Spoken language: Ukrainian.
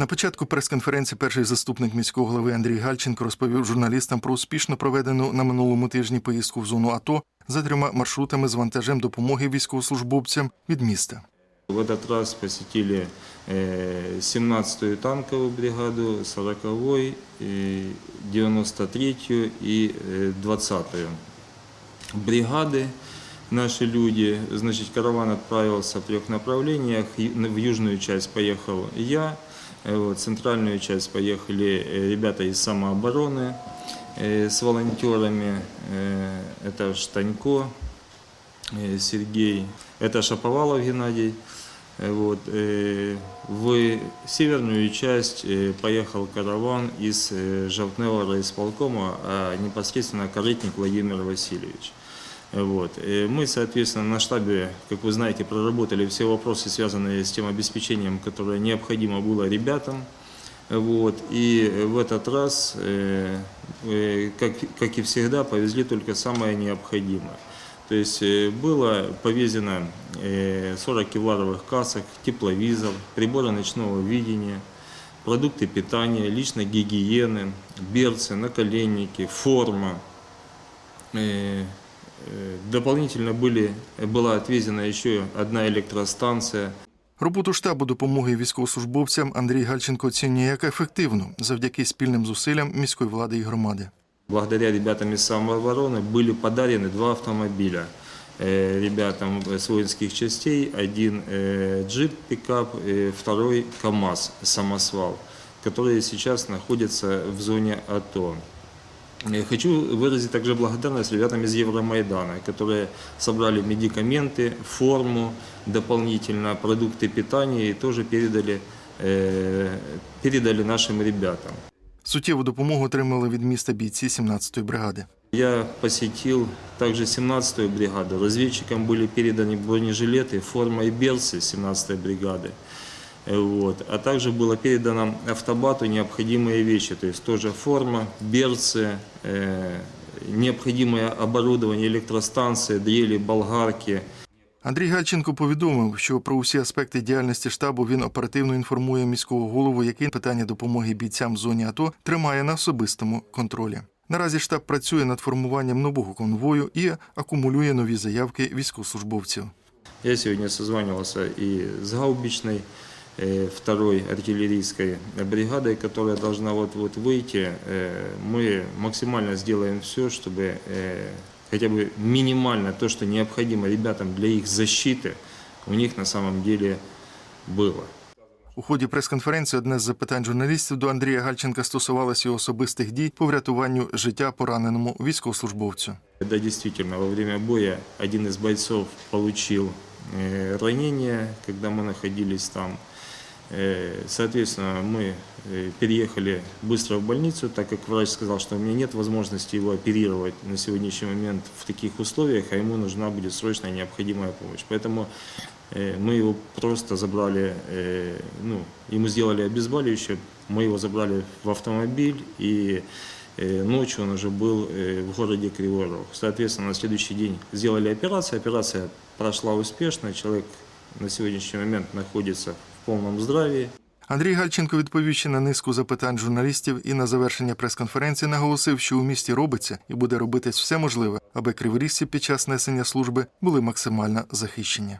На початку прес-конференції перший заступник міського голови Андрій Гальченко розповів журналістам про успішно проведену на минулому тижні поїздку в зону АТО за трьома маршрутами з вантажем допомоги військовослужбовцям від міста. В этот раз посетили э, 17-ю танковую бригаду, 40-й, 93-ю и э, 20-ю бригады. Наши люди, значит, караван отправился в трех направлениях. И В южную часть поехал я, э, вот, в центральную часть поехали э, ребята из самообороны э, с волонтерами. Э, Это Штанько, э, Сергей, это Шаповалов Геннадий. Э, Вот. э, В северную часть э, поехал караван из э, Жовтневого райисполкома, а непосредственно корытник Владимир Васильевич. Вот. Мы, соответственно, на штабе, как вы знаете, проработали все вопросы, связанные с тем обеспечением, которое необходимо было ребятам. Вот. И в этот раз, э, э, как, как и всегда, повезли только самое необходимое. То есть э, было повезено э, 40 кевларовых касок, тепловизор, приборы ночного видения, продукты питания, личной гигиены, берцы, наколенники, форма. Э, э, Дополнительно были, была отвезена еще одна электростанция. Роботу штабу допомоги військовослужбовцям Андрій Гальченко оцінює як ефективну завдяки спільним зусиллям міської влади і громади. Благодаря ребятам из самообороны были подарены два автомобиля э, ребятам с воинских частей. Один э, джип, пикап, э, второй КАМАЗ, самосвал, которые сейчас находятся в зоне АТО. Э, Хочу выразить также благодарность ребятам из Евромайдана, которые собрали медикаменты, форму, дополнительно продукты питания и тоже передали, э, передали нашим ребятам. Суттєву допомогу отримали від міста бійці 17-ї бригади. Я посетил также 17-ю бригаду. Разведчикам были переданы бронежилеты, форма и берцы 17-й бригады. Э, Вот. А также было передано автобату необходимые вещи, то есть тоже форма, берцы, э, необходимое оборудование, электростанции, дрели, болгарки. Андрій Гальченко повідомив, що про усі аспекти діяльності штабу він оперативно інформує міського голову, який питання допомоги бійцям в зоні АТО тримає на особистому контролі. Наразі штаб працює над формуванням нового конвою і акумулює нові заявки військовослужбовців. Я сегодня созванивался и с гаубичной, э, второй артиллерийской бригадой, которая должна вот-вот выйти. Э, Мы максимально сделаем все, чтобы э, хотя бы минимально то, что необходимо ребятам для их защиты, у них на самом деле было. У ході прес-конференції одне з запитань журналістів до Андрія Гальченка стосувалося його особистих дій по врятуванню життя пораненому військовослужбовцю. Да, действительно, во время боя один из бойцов получил э, ранение, когда мы находились там. Э, Соответственно, мы э, переехали быстро в больницу, так как врач сказал, что у меня нет возможности его оперировать на сегодняшний момент в таких условиях, а ему нужна будет срочная необходимая помощь. Поэтому э, мы его просто забрали, э, ну, ему сделали обезболивающее, мы его забрали в автомобиль и Э, Ночью он уже был э, в городе Кривой Рог. Соответственно, на следующий день сделали операцию. Операция прошла успешно. Человек на сегодняшний момент находится в полном здравии. Андрій Гальченко відповів ще на низку запитань журналістів і на завершення прес-конференції наголосив, що у місті робиться і буде робитись все можливе, аби криворіжці під час несення служби були максимально захищені.